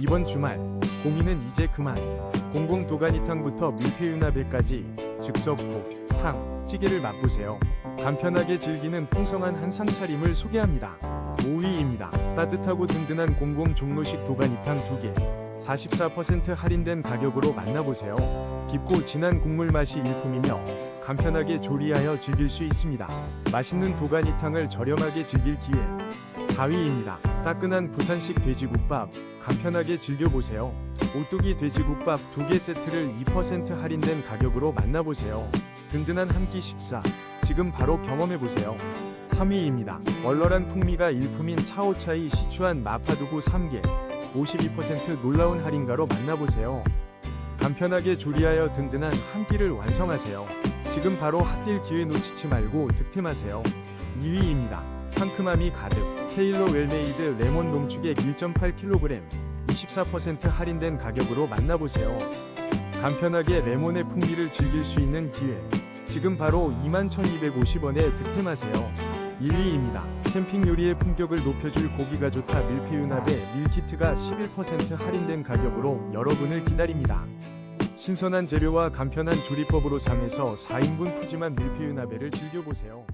이번 주말 고민은 이제 그만. 공공 도가니탕부터 밀푀유나베까지 즉석국, 탕, 찌개를 맛보세요. 간편하게 즐기는 풍성한 한상 차림을 소개합니다. 5위입니다. 따뜻하고 든든한 공공 종로식 도가니탕 2개. 44% 할인된 가격으로 만나보세요. 깊고 진한 국물 맛이 일품이며 간편하게 조리하여 즐길 수 있습니다. 맛있는 도가니탕을 저렴하게 즐길 기회. 4위입니다. 따끈한 부산식 돼지국밥 간편하게 즐겨보세요. 오뚜기 돼지국밥 2개 세트를 2% 할인된 가격으로 만나보세요. 든든한 한 끼 식사 지금 바로 경험해보세요. 3위입니다. 얼얼한 풍미가 일품인 차오차이 시추한 마파두부 3개 52% 놀라운 할인가로 만나보세요. 간편하게 조리하여 든든한 한 끼를 완성하세요. 지금 바로 핫딜 기회 놓치지 말고 득템하세요. 2위입니다. 상큼함이 가득 테일러 웰메이드 레몬 농축액 1.8kg 24% 할인된 가격으로 만나보세요. 간편하게 레몬의 풍미를 즐길 수 있는 기회. 지금 바로 21,250원에 득템하세요. 1위입니다. 캠핑 요리의 품격을 높여줄 고기가 좋다 밀푀유나베 밀키트가 11% 할인된 가격으로 여러분을 기다립니다. 신선한 재료와 간편한 조리법으로 3에서 4인분 푸짐한 밀푀유나베를 즐겨보세요.